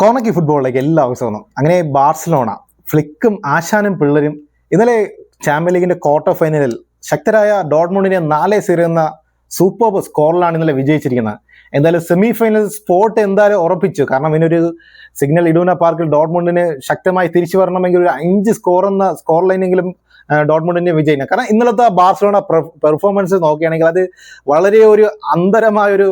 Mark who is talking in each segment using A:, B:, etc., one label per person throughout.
A: കോണക്കി ഫുട്ബോളിലേക്ക് എല്ലാ സ്വന്തം അങ്ങനെ ബാഴ്സലോണ ഫ്ലിക്കും ആശാനും പിള്ളരും ഇന്നലെ ചാമ്പ്യൻ ലീഗിന്റെ ക്വാർട്ടർ ഫൈനലിൽ ശക്തരായ ഡോട്ട്മുണ്ടിനെ നാലേ സീറോ എന്ന സൂപ്പർ സ്കോറിലാണ് ഇന്നലെ വിജയിച്ചിരിക്കുന്നത്. എന്തായാലും സെമി ഫൈനൽ സ്പോട്ട് എന്തായാലും ഉറപ്പിച്ചു. കാരണം ഇതിനൊരു സിഗ്നൽ ഇഡൂന പാർക്കിൽ ഡോട്ട്മുണ്ടിന് ശക്തമായി തിരിച്ചു വരണമെങ്കിൽ ഒരു അഞ്ച് സ്കോർ എന്ന സ്കോർ ലൈനെങ്കിലും ഡോട്ട്മുണ്ടിന്റെ വിജയിനെ കാരണം ഇന്നലത്തെ ബാർസലോണ പെർഫോമൻസ് നോക്കുകയാണെങ്കിൽ അത് വളരെ ഒരു അന്തരമായ ഒരു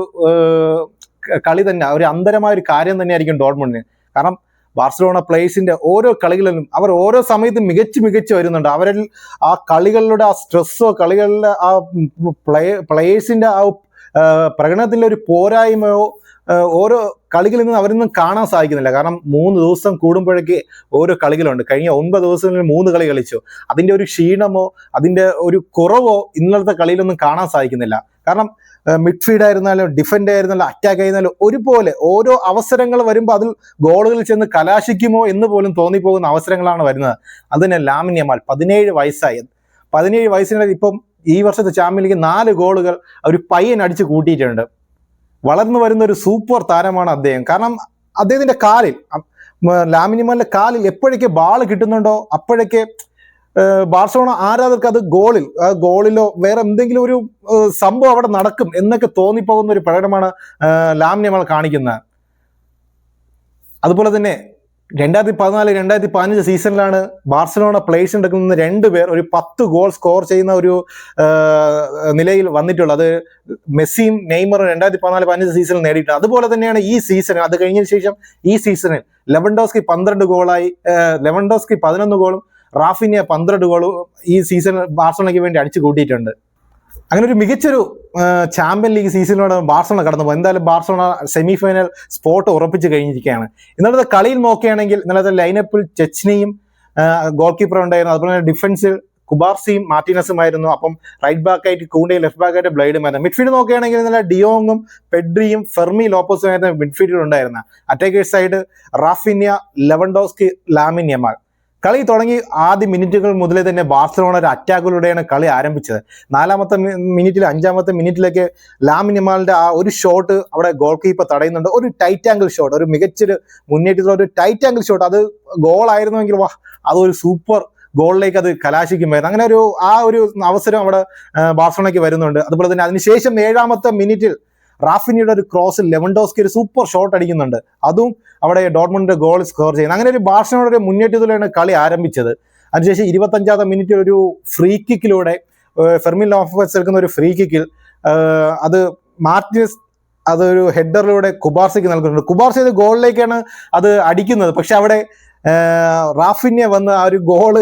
A: കളി തന്നെ ഒരു അന്തരമായ ഒരു കാര്യം തന്നെയായിരിക്കും ഡോട്ട്മുണ്ടിന് കാരണം ബാർസലോണ പ്ലേസിന്റെ ഓരോ കളികളിലും അവർ ഓരോ സമയത്തും മികച്ച് മികച്ച് വരുന്നുണ്ട്. അവരിൽ ആ കളികളുടെ ആ സ്ട്രെസ്സോ കളികളിലെ ആ പ്ലേ പ്ലേയേഴ്സിന്റെ ആ പ്രകടനത്തിലെ ഒരു പോരായ്മയോ ഓരോ കളികളിൽ നിന്ന് അവരൊന്നും കാണാൻ സാധിക്കുന്നില്ല. കാരണം മൂന്ന് ദിവസം കൂടുമ്പോഴേക്ക് ഓരോ കളികളുണ്ട്. കഴിഞ്ഞ ഒൻപത് ദിവസങ്ങളിൽ മൂന്ന് കളി കളിച്ചു. അതിന്റെ ഒരു ക്ഷീണമോ അതിന്റെ ഒരു കുറവോ ഇന്നലത്തെ കളിയിലൊന്നും കാണാൻ സാധിക്കുന്നില്ല. കാരണം മിഡ്ഫീൽഡ് ആയിരുന്നാലും ഡിഫൻഡ് ആയിരുന്നാലും അറ്റാക്ക് ആയിരുന്നാലും ഒരുപോലെ ഓരോ അവസരങ്ങൾ വരുമ്പോൾ അതിൽ ഗോളുകൾ ചെന്ന് കലാശിക്കുമോ എന്ന് പോലും തോന്നിപ്പോകുന്ന അവസരങ്ങളാണ് വരുന്നത്. അതിന് ലാമിന്യമാൽ പതിനേഴ് വയസ്സായി. പതിനേഴ് വയസ്സിനിടയിൽ ഇപ്പം ഈ വർഷത്തെ ചാമ്പ്യൻ ലീഗ് നാല് ഗോളുകൾ ഒരു പയ്യൻ അടിച്ച് കൂട്ടിയിട്ടുണ്ട്. വളർന്നു വരുന്ന ഒരു സൂപ്പർ താരമാണ് അദ്ദേഹം. കാരണം അദ്ദേഹത്തിന്റെ കാലിൽ ലാമിനിമാലിന്റെ കാലിൽ എപ്പോഴൊക്കെ ബാൾ കിട്ടുന്നുണ്ടോ അപ്പോഴൊക്കെ ബാർസലോണ ആരാധകർക്ക് അത് ഗോളിൽ ഗോളിലോ വേറെ എന്തെങ്കിലും ഒരു സംഭവം അവിടെ നടക്കും എന്നൊക്കെ തോന്നിപ്പോകുന്ന ഒരു പ്രകടനമാണ് ലാമിനിമൽ കാണിക്കുന്നത്. അതുപോലെ തന്നെ രണ്ടായിരത്തി പതിനാല് രണ്ടായിരത്തി പതിനഞ്ച് സീസണിലാണ് ബാർസലോണ പ്ലേസ് എടുക്കുന്ന രണ്ട് പേർ ഒരു പത്ത് ഗോൾ സ്കോർ ചെയ്യുന്ന ഒരു നിലയിൽ വന്നിട്ടുള്ളത്. അത് മെസ്സിയും നെയ്മറും രണ്ടായിരത്തി പതിനാല് പതിനഞ്ച് സീസണിൽ നേടിയിട്ടുണ്ട്. അതുപോലെ തന്നെയാണ് ഈ സീസൺ അത് കഴിഞ്ഞതിന് ശേഷം ഈ സീസണിൽ ലെവൻഡോസ്കി പന്ത്രണ്ട് ഗോളായി ലെവൻഡോസ്കി പതിനൊന്ന് ഗോളും റാഫിനിയ പന്ത്രണ്ട് ഗോളും ഈ സീസൺ ബാർസലോണയ്ക്ക് വേണ്ടി അടിച്ചു കൂട്ടിയിട്ടുണ്ട് അങ്ങനെ ഒരു മികച്ചൊരു ചാമ്പ്യൻ ലീഗ് സീസണിലൂടെ ബാർസലോണ കടന്നു പോകും എന്തായാലും ബാർസലോണ സെമി ഫൈനൽ സ്പോട്ട് ഉറപ്പിച്ച് കഴിഞ്ഞിരിക്കുകയാണ്. ഇന്നലത്തെ കളിയിൽ നോക്കുകയാണെങ്കിൽ ഇന്നലത്തെ ലൈനപ്പിൽ ചെച്ചിനെയും ഗോൾ കീപ്പർ ഉണ്ടായിരുന്നു അതുപോലെ തന്നെ ഡിഫൻസിൽ കുബാർസിയും മാർട്ടിനസുമായിരുന്നു അപ്പം റൈറ്റ് ബാക്കായിട്ട് കൂണ്ടയും ലെഫ്റ്റ് ബാക്കായിട്ട് ബ്ലൈഡുമായിരുന്നു മിഡ്ഫീൽഡ് നോക്കുകയാണെങ്കിൽ ഇന്നലെ ഡിയോങ്ങും പെഡ്രിയും ഫെർമി ലോപ്പസും ആയിരുന്നു മിഡ്ഫീൽഡിൽ ഉണ്ടായിരുന്ന attackers side Raphinha Lewandowski Lamine Yamal Yamal. കളി തുടങ്ങി ആദ്യ മിനിറ്റുകൾ മുതലേ തന്നെ ബാർസലോണ ഒരു അറ്റാക്കിലൂടെയാണ് കളി ആരംഭിച്ചത്. നാലാമത്തെ മിനിറ്റിൽ അഞ്ചാമത്തെ മിനിറ്റിലൊക്കെ ലാമിനിമാലിന്റെ ആ ഒരു ഷോട്ട് അവിടെ ഗോൾ കീപ്പർ തടയുന്നുണ്ട്. ഒരു ടൈറ്റ് ആംഗിൾ ഷോട്ട് ഒരു മികച്ചൊരു മുന്നേറ്റത്തിലുള്ള ഒരു ടൈറ്റ് ആംഗിൾ ഷോട്ട് അത് ഗോൾ ആയിരുന്നുവെങ്കിൽ വാ അതൊരു സൂപ്പർ ഗോളിലേക്ക് അത് കലാശിക്കുമായിരുന്നു. അങ്ങനെ ഒരു ആ ഒരു അവസരം അവിടെ ബാർസലോണയ്ക്ക് വരുന്നുണ്ട്. അതുപോലെ തന്നെ അതിനുശേഷം ഏഴാമത്തെ മിനിറ്റിൽ റാഫിനിയുടെ ഒരു ക്രോസിൽ ലെവൻഡോസ്കി ഒരു സൂപ്പർ ഷോട്ട് അടിക്കുന്നുണ്ട്. അതും അവിടെ ഡോട്ട്മണ്ടിന്റെ ഗോൾ സ്കോർ ചെയ്യുന്നത് അങ്ങനെ ഒരു ബാർസലോണയുടെ ഒരു മുന്നേറ്റത്തിലാണ് കളി ആരംഭിച്ചത്. അതിനുശേഷം ഇരുപത്തഞ്ചാമത്തെ മിനിറ്റിൽ ഒരു ഫ്രീ കിക്കിലൂടെ ഫെർമിൻ ലോഫസ് എടുക്കുന്ന ഒരു ഫ്രീ കിക്കിൽ അത് മാർട്ടിനസ് അതൊരു ഹെഡറിലൂടെ കുബാർസിക്ക് നൽകുന്നുണ്ട്. കുബാർസി അത് ഗോളിലേക്കാണ് അത് അടിക്കുന്നത്. പക്ഷെ അവിടെ ഏഹ് റാഫിന്യ വന്ന് ആ ഒരു ഗോൾ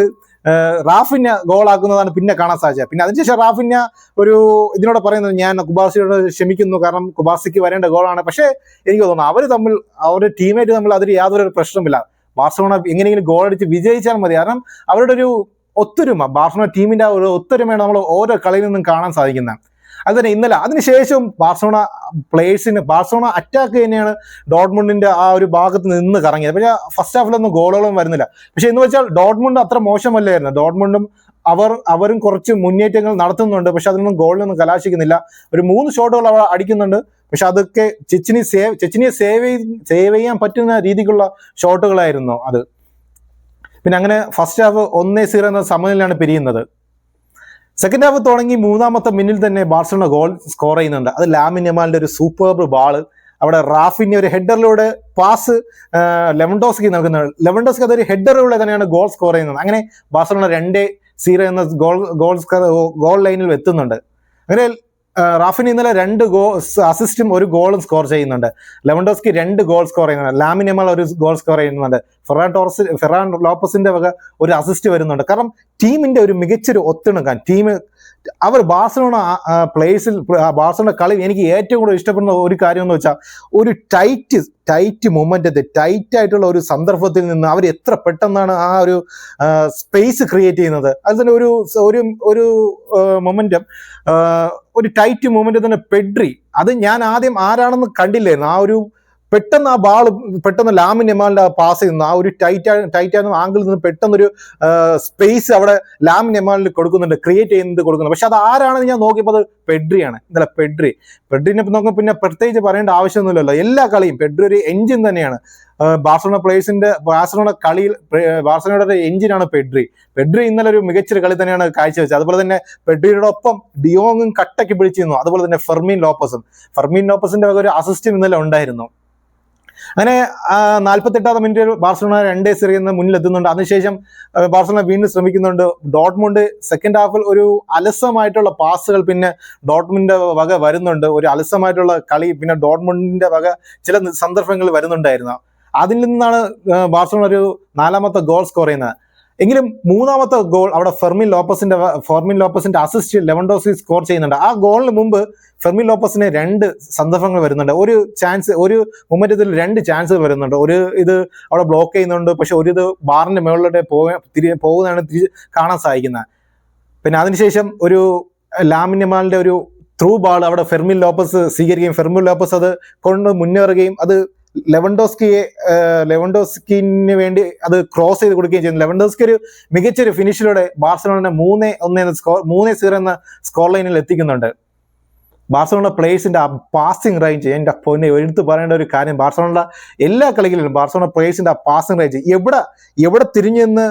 A: ഏഹ് റാഫിന്യ ഗോളാക്കുന്നതാണ് പിന്നെ കാണാൻ സാധിച്ചത്. പിന്നെ അതിനുശേഷം റാഫിന്യ ഒരു ഇതിനോട് പറയുന്നത് ഞാൻ കുബാസിയോട് ക്ഷമിക്കുന്നു കാരണം കുബാസിക്ക് വരേണ്ട ഗോളാണ് പക്ഷേ എനിക്ക് തോന്നുന്നു അവർ തമ്മിൽ അവരുടെ ടീമേറ്റ് തമ്മിൽ അതിൽ യാതൊരു പ്രശ്നമില്ല ബാർസലോണ എങ്ങനെയെങ്കിലും ഗോൾ അടിച്ച് വിജയിച്ചാൽ മതി. കാരണം അവരുടെ ഒരു ഒത്തൊരുമ ബാർസലോണ ടീമിന്റെ ഒരു ഒത്തൊരുമയാണ് നമ്മൾ ഓരോ കളിയിൽ നിന്നും കാണാൻ സാധിക്കുന്നത്. അത് തന്നെ ഇന്നലെ അതിനുശേഷം ബാർസലോണ പ്ലേയേഴ്സിന് ബാർസലോണ അറ്റാക്ക് തന്നെയാണ് ഡോട്ട്മുണ്ടിന്റെ ആ ഒരു ഭാഗത്ത് നിന്ന് കറങ്ങിയത്. പക്ഷേ ഫസ്റ്റ് ഹാഫിലൊന്നും ഗോളുകളും വരുന്നില്ല. പക്ഷെ എന്ന് വെച്ചാൽ ഡോട്ട്മുണ്ട് അത്ര മോശമല്ലായിരുന്നു. ഡോട്ട്മുണ്ടും അവർ അവരും കുറച്ച് മുന്നേറ്റങ്ങൾ നടത്തുന്നുണ്ട്. പക്ഷെ അതിനൊന്നും ഗോളിനൊന്നും കലാശിക്കുന്നില്ല. ഒരു മൂന്ന് ഷോട്ടുകൾ അവർ അടിക്കുന്നുണ്ട്. പക്ഷെ അതൊക്കെ ചെച്ചിനി സേവ് ചെച്ചിനിയെ സേവ് സേവ് ചെയ്യാൻ പറ്റുന്ന രീതിക്കുള്ള ഷോട്ടുകളായിരുന്നു അത്. പിന്നെ അങ്ങനെ ഫസ്റ്റ് ഹാഫ് ഒന്നേ സീറോ എന്ന സമനിലാണ് പിരിയുന്നത്. സെക്കൻഡ് ഹാഫ് തുടങ്ങി മൂന്നാമത്തെ മിനിറ്റിൽ തന്നെ ബാർസലോണ ഗോൾ സ്കോർ ചെയ്യുന്നുണ്ട്. അത് ലാമിൻ യമാലിന്റെ ഒരു സൂപ്പർബ് ബാൾ അവിടെ റാഫിന്റെ ഒരു ഹെഡറിലൂടെ പാസ് ലെവൻഡോസ്കി നൽകുന്നത് ലെവൻഡോസ്കി അതൊരു ഹെഡറിലൂടെ തന്നെയാണ് ഗോൾ സ്കോർ ചെയ്യുന്നത്. അങ്ങനെ ബാർസലോണ രണ്ടേ സീറോ എന്ന ഗോൾ ഗോൾ ഗോൾ ലൈനിൽ എത്തുന്നുണ്ട്. അങ്ങനെ റാഫിന് ഇന്നലെ രണ്ട് ഗോ അസിസ്റ്റും ഒരു ഗോളും സ്കോർ ചെയ്യുന്നുണ്ട്. ലെവൻഡോസ്കി രണ്ട് ഗോൾ സ്കോർ ചെയ്യുന്നുണ്ട്. ലാമിനമൾ ഒരു ഗോൾ സ്കോർ ചെയ്യുന്നുണ്ട്. ഫെറാൻ ടോർസ് ഫെറാൻ ലോപ്പസിന്റെ വക ഒരു അസിസ്റ്റ് വരുന്നുണ്ട്. കാരണം ടീമിന്റെ ഒരു മികച്ചൊരു ഒത്തിണക്കാൻ ടീം അവർ ബാർസലോണ പ്ലേസിൽ ബാർസലോണ കളി എനിക്ക് ഏറ്റവും കൂടുതൽ ഇഷ്ടപ്പെടുന്ന ഒരു കാര്യം എന്ന് വെച്ചാൽ ഒരു ടൈറ്റ് ടൈറ്റ് മൂമെന്റ് ടൈറ്റ് ആയിട്ടുള്ള ഒരു സന്ദർഭത്തിൽ നിന്ന് അവർ എത്ര പെട്ടെന്നാണ് ആ ഒരു സ്പേസ് ക്രിയേറ്റ് ചെയ്യുന്നത്. അത് തന്നെ ഒരു ഒരു ഒരു മൊമെന്റം ഒരു ടൈറ്റ് മൂമെന്റ് തന്നെ പെഡ്രി അത് ഞാൻ ആദ്യം ആരാണെന്ന് കണ്ടില്ലായിരുന്നു. ആ ഒരു പെട്ടെന്ന് ആ ബാൾ പെട്ടെന്ന് ലാമിൻ എമാലിന്റെ പാസ് ചെയ്യുന്ന ആ ഒരു ടൈറ്റ് ടൈറ്റ് ആംഗിളിൽ നിന്ന് പെട്ടെന്നൊരു സ്പേസ് അവിടെ ലാമിൻ എമാലിന് കൊടുക്കുന്നുണ്ട് ക്രിയേറ്റ് ചെയ്യുന്നത് കൊടുക്കുന്നുണ്ട്. പക്ഷെ അത് ആരാണെന്ന് ഞാൻ നോക്കിയപ്പോൾ അത് പെഡ്രിയാണ് ഇന്നലെ പെഡ്രി പെഡ്രിനെ നോക്കുമ്പോൾ പിന്നെ പ്രത്യേകിച്ച് പറയേണ്ട ആവശ്യമൊന്നുമില്ലല്ലോ. എല്ലാ കളിയും പെഡ്രി ഒരു എഞ്ചിൻ തന്നെയാണ്. ബാർസലോണ പ്ലേയേഴ്സിന്റെ ബാർസലോണ കളിയിൽ ബാർസലോണയുടെ ഒരു എഞ്ചിനാണ് പെഡ്രി പെഡ്രി ഇന്നലെ ഒരു മികച്ചൊരു കളി തന്നെയാണ് കാഴ്ചവെച്ചത്. അതുപോലെ തന്നെ പെഡ്രിയുടെ ഒപ്പം ഡിയോങ്ങും കട്ടയ്ക്ക് പിടിച്ചിരുന്നു. അതുപോലെ തന്നെ ഫെർമീൻ ലോപ്പസും ഫെർമീൻ ലോപ്പസിന്റെ ഒരു അസിസ്റ്റും ഇന്നലെ ഉണ്ടായിരുന്നു. അങ്ങനെ നാൽപ്പത്തെട്ടാം മിനിറ്റിൽ ബാർസലോണ രണ്ടേ സീറിയിൽ നിന്ന് മുന്നിലെത്തുന്നുണ്ട്. അതിനുശേഷം ബാർസലോണ വീണ്ടും ശ്രമിക്കുന്നുണ്ട്. ഡോട്ട്മുണ്ട് സെക്കൻഡ് ഹാഫിൽ ഒരു അലസമായിട്ടുള്ള പാസുകൾ പിന്നെ ഡോട്ട്മുണ്ടിന്റെ വക വരുന്നുണ്ട്. ഒരു അലസമായിട്ടുള്ള കളി പിന്നെ ഡോട്ട്മുണ്ടിന്റെ വക ചില സന്ദർഭങ്ങൾ വരുന്നുണ്ടായിരുന്നു. അതിൽ നിന്നാണ് ബാർസലോണ ഒരു നാലാമത്തെ ഗോൾ സ്കോർ ചെയ്യുന്നത്. എങ്കിലും മൂന്നാമത്തെ ഗോൾ അവിടെ ഫെർമിൻ ലോപ്പസിന്റെ ഫെർമിൻ ലോപ്പസിന്റെ അസിസ്റ്റ് ലെവൻഡോസി സ്കോർ ചെയ്യുന്നുണ്ട്. ആ ഗോളിന് മുമ്പ് ഫെർമിൻ ലോപ്പസിന് രണ്ട് സന്ദർഭങ്ങൾ വരുന്നുണ്ട്. ഒരു ചാൻസ് ഒരു മൊമെന്റത്തിൽ രണ്ട് ചാൻസുകൾ വരുന്നുണ്ട്. ഒരു ഇത് അവിടെ ബ്ലോക്ക് ചെയ്യുന്നുണ്ട്. പക്ഷെ ഒരു ഇത് ബാറിന്റെ മുകളിലൂടെ പോകാൻ പോകുന്നതാണ് കാണാൻ സാധിക്കുന്നത്. പിന്നെ അതിനുശേഷം ഒരു ലാമിനിമാലിന്റെ ഒരു ത്രൂ ബാൾ അവിടെ ഫെർമിൻ ലോപ്പസ് സ്വീകരിക്കുകയും ഫെർമിൻ ലോപ്പസ് അത് കൊണ്ട് മുന്നേറുകയും അത് ലെവൻഡോസ്കിയെ ലെവൻഡോസ്കിന് വേണ്ടി അത് ക്രോസ് ചെയ്ത് കൊടുക്കുകയും ചെയ്യുന്നു. ലെവൻഡോസ്കി ഒരു മികച്ചൊരു ഫിനിഷിലൂടെ ബാർസലോണ മൂന്ന് ഒന്ന് എന്ന സ്കോർ മൂന്ന് സീറോ എന്ന സ്കോർ ലൈനിൽ എത്തിക്കുന്നുണ്ട്. ബാർസലോണ പ്ലേയേഴ്സിന്റെ ആ പാസിംഗ് റേഞ്ച് എന്റെ പൊന്നെ എടുത്ത് പറയേണ്ട ഒരു കാര്യം ബാർസലോണ എല്ലാ കളികളിലും ബാർസലോണ പ്ലേയേഴ്സിന്റെ ആ പാസിംഗ് റേഞ്ച് എവിടെ എവിടെ തിരിഞ്ഞെന്ന്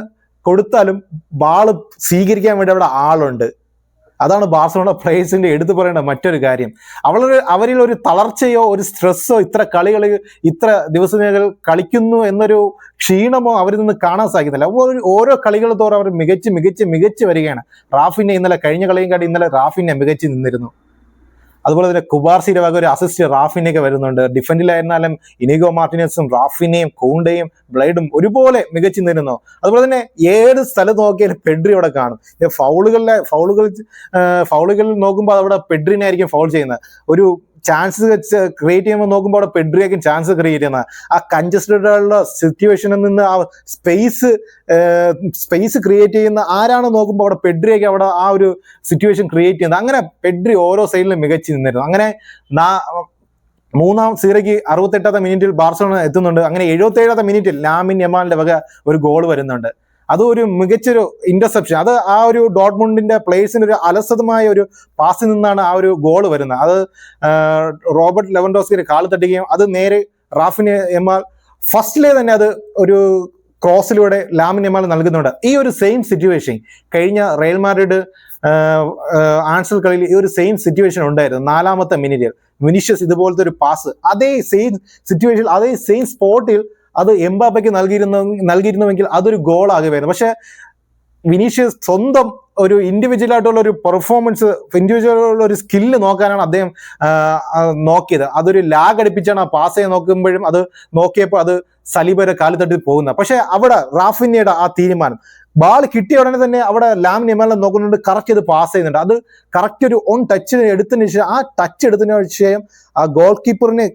A: കൊടുത്താലും ബാൾ സ്വീകരിക്കാൻ വേണ്ടി അവിടെ ആളുണ്ട്. അതാണ് ബാർസലോണ പ്ലേയേഴ്സിന്റെ എടുത്തു പറയേണ്ട മറ്റൊരു കാര്യം. അവളൊരു അവരിൽ ഒരു തളർച്ചയോ ഒരു സ്ട്രെസ്സോ ഇത്ര കളികൾ ഇത്ര ദിവസങ്ങൾ കളിക്കുന്നു എന്നൊരു ക്ഷീണമോ അവരിൽ നിന്ന് കാണാൻ സാധിക്കുന്നില്ല. ഓരോ ഓരോ കളികൾ തോറും അവർ മികച്ച് മികച്ച് മികച്ച് വരികയാണ്. റാഫിനെ ഇന്നലെ കഴിഞ്ഞ കളിയും കാട്ടി ഇന്നലെ റാഫിനെ മികച്ച് നിന്നിരുന്നു. അതുപോലെ തന്നെ കുബാർസിയുടെ വക ഒരു അസിസ്റ്റ് റാഫിനൊക്കെ വരുന്നുണ്ട്. ഡിഫൻഡിലായിരുന്നാലും ഇനിഗോ മാർട്ടിനസും റാഫിനെയും കോണ്ടയും ബ്ലൈഡും ഒരുപോലെ മികച്ചു നിന്നിരുന്നു. അതുപോലെ തന്നെ ഏത് സ്ഥലത്ത് നോക്കിയാലും പെഡ്രി അവിടെ കാണും. ഫൗളുകളിലെ ഫൗളുകൾ ഫൗളുകളിൽ നോക്കുമ്പോൾ അവിടെ പെഡ്രിനെ ആയിരിക്കും ഫൗൾ ചെയ്യുന്നത്. ഒരു ചാൻസ് ക്രിയേറ്റ് ചെയ്യുമ്പോൾ നോക്കുമ്പോൾ അവിടെ പെഡ്രിയായിരിക്കും ചാൻസ് ക്രിയേറ്റ് ചെയ്യുന്ന ആ കൺജസ്റ്റഡ് ഉള്ള സിറ്റുവേഷനിൽ നിന്ന് ആ സ്പേസ് സ്പേസ് ക്രിയേറ്റ് ചെയ്യുന്ന ആരാണ് നോക്കുമ്പോൾ അവിടെ പെഡ്രിയൊക്കെ അവിടെ ആ ഒരു സിറ്റുവേഷൻ ക്രിയേറ്റ് ചെയ്യുന്നത്. അങ്ങനെ പെഡ്രി ഓരോ സൈഡിലും മികച്ചു നിന്നിരുന്നു. അങ്ങനെ മൂന്നാം സീറയ്ക്ക് അറുപത്തെട്ടാമത്തെ മിനിറ്റിൽ ബാർസലോണ എത്തുന്നുണ്ട്. അങ്ങനെ എഴുപത്തേഴാമത്തെ മിനിറ്റിൽ ലാമിൻ യമാലിന്റെ വക ഒരു ഗോൾ വരുന്നുണ്ട്. അത് ഒരു മികച്ചൊരു ഇന്റർസെപ്ഷൻ അത് ആ ഒരു ഡോട്ട്മുണ്ടിന്റെ പ്ലേസിന് ഒരു അലസതമായ ഒരു പാസിൽ നിന്നാണ് ആ ഒരു ഗോൾ വരുന്നത്. അത് റോബർട്ട് ലെവൻഡോസ്കിന്റെ കാൽ തട്ടുകയും അത് നേരെ റാഫിന് എമാൽ ഫസ്റ്റിലെ തന്നെ അത് ഒരു ക്രോസിലൂടെ ലാമിൻ എമാൽ നൽകുന്നുണ്ട്. ഈ ഒരു സെയിം സിറ്റുവേഷൻ കഴിഞ്ഞ റയൽ മാഡ്രിഡ് ആൻസൽ കളിയിൽ ഈ ഒരു സെയിം സിറ്റുവേഷൻ ഉണ്ടായിരുന്നു. നാലാമത്തെ മിനിറ്റിൽ മിനിഷ്യസ് ഇതുപോലത്തെ ഒരു പാസ് അതേ സെയിം സിറ്റുവേഷൻ അതേ സെയിം സ്പോട്ടിൽ അത് എംബാപ്പയ്ക്ക് നൽകിയിരുന്നു നൽകിയിരുന്നുവെങ്കിൽ അതൊരു ഗോൾ ആകുമായിരുന്നു. പക്ഷെ വിനീഷ്യസ് സ്വന്തം ഒരു ഇൻഡിവിജ്വൽ ആയിട്ടുള്ള ഒരു പെർഫോമൻസ് ഇൻഡിവിജ്വൽ ഉള്ള ഒരു സ്കില്ല് നോക്കാനാണ് അദ്ദേഹം നോക്കിയത്. അതൊരു ലാഗ് അടിപ്പിച്ചാണ് ആ പാസ് ചെയ്യാൻ നോക്കുമ്പോഴും അത് നോക്കിയപ്പോൾ അത് സലീബയുടെ കാലി തട്ടി പോകുന്നത്. പക്ഷെ അവിടെ റാഫിന്യയുടെ ആ തീരുമാനം. ബാൾ കിട്ടിയ ഉടനെ തന്നെ അവിടെ ലാം നിമാലം നോക്കുന്നുണ്ട് കറക്റ്റ് ഇത് പാസ് ചെയ്യുന്നുണ്ട്. അത് കറക്റ്റ് ഒരു ഓൺ ടച്ച് എടുത്തതിന് ശേഷം ആ ടച്ച് എടുത്തതിന് ശേഷം ആ ഗോൾ കീപ്പറിനെ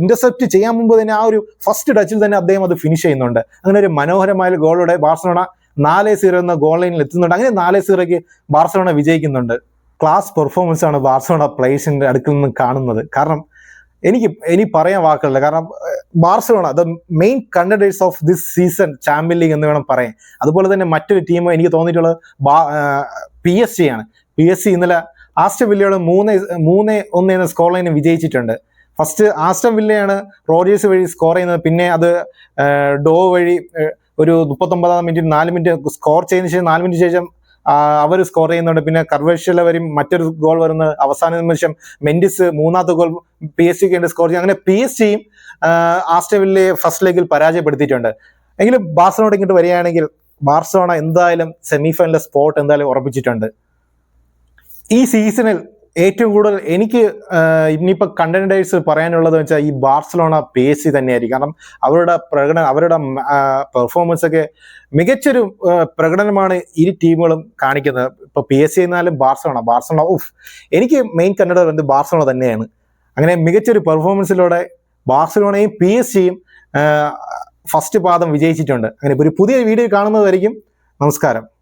A: ഇന്റർസെപ്റ്റ് ചെയ്യാൻ മുമ്പ് തന്നെ ആ ഒരു ഫസ്റ്റ് ടച്ചിൽ തന്നെ അദ്ദേഹം അത് ഫിനിഷ് ചെയ്യുന്നുണ്ട്. അങ്ങനെ ഒരു മനോഹരമായ ഗോളോടെ ബാർസലോണ നാല് സീറോ എന്ന ഗോൾ ലൈനിൽ എത്തുന്നുണ്ട്. അങ്ങനെ നാല് സീറോയ്ക്ക് ബാർസലോണ വിജയിക്കുന്നുണ്ട്. ക്ലാസ് പെർഫോമൻസ് ആണ് ബാർസലോണ പ്ലേയേഴ്സിന്റെ അടുക്കിൽ നിന്ന് കാണുന്നത്. കാരണം എനിക്ക് ഇനി പറയാൻ വാക്കുകളില്ല. കാരണം Barcelona the main contenders of this season champion league എന്ന് വേണം പറയാൻ. അതുപോലെ തന്നെ മറ്റൊരു ടീം എനിക്ക് തോന്നിയിട്ടുള്ളത് പി എസ് സി ആണ്. പി എസ് സി ഇന്നലെ ആസ്റ്റർ വില്ലയോട് മൂന്ന് മൂന്ന് ഒന്ന് എന്ന സ്കോർ ലൈന് വിജയിച്ചിട്ടുണ്ട്. ഫസ്റ്റ് ആസ്റ്റം വില്ലയാണ് റോജേഴ്സ് വഴി സ്കോർ ചെയ്യുന്നത്. പിന്നെ അത് ഡോ വഴി ഒരു മുപ്പത്തൊമ്പതാം മിനിറ്റ് നാല് മിനിറ്റ് സ്കോർ ചെയ്തതിനു ശേഷം നാല് മിനിറ്റ് ശേഷം അവർ സ്കോർ ചെയ്യുന്നുണ്ട്. പിന്നെ കർവേഷ്യല വരും മറ്റൊരു ഗോൾ വരുന്നത് അവസാന നിമിഷം മെൻഡിസ് മൂന്നാമത്തെ ഗോൾ പി എസ് സിക്ക് വേണ്ടി സ്കോർ ചെയ്യും അങ്ങനെ പി എസ് സിയും ആസ്റ്റവില്ലെ ഫസ്റ്റ് ലെഗിൽ പരാജയപ്പെടുത്തിയിട്ടുണ്ട്. എങ്കിലും ബാർസലോണ ഇങ്ങോട്ട് വരികയാണെങ്കിൽ ബാർസലോണ എന്തായാലും സെമിഫൈനലിലെ സ്പോട്ട് എന്തായാലും ഉറപ്പിച്ചിട്ടുണ്ട്. ഈ സീസണിൽ ഏറ്റവും കൂടുതൽ എനിക്ക് ഇനിയിപ്പോൾ ഇനിയിപ്പോ കണ്ടന്റേഴ്സ് പറയാനുള്ളത് വെച്ചാൽ ഈ ബാർസലോണ പേസി തന്നെയായിരിക്കും. കാരണം അവരുടെ പ്രകടനം അവരുടെ പെർഫോമൻസ് ഒക്കെ മികച്ചൊരു പ്രകടനമാണ് ഇരു ടീമുകളും കാണിക്കുന്നത്. ഇപ്പൊ പി എസ് സി എന്നാലും ബാർസലോണ. ബാർസലോണ ഉഫ് എനിക്ക് മെയിൻ കണ്ടന്റർ എന്ത്? ബാർസലോണ തന്നെയാണ്. അങ്ങനെ മികച്ചൊരു പെർഫോമൻസിലൂടെ ബാർസലോണയും പി എസ് സിയും ഫസ്റ്റ് പാദം വിജയിച്ചിട്ടുണ്ട്. അങ്ങനെ ഒരു പുതിയ വീഡിയോ കാണുന്നതായിരിക്കും. നമസ്കാരം.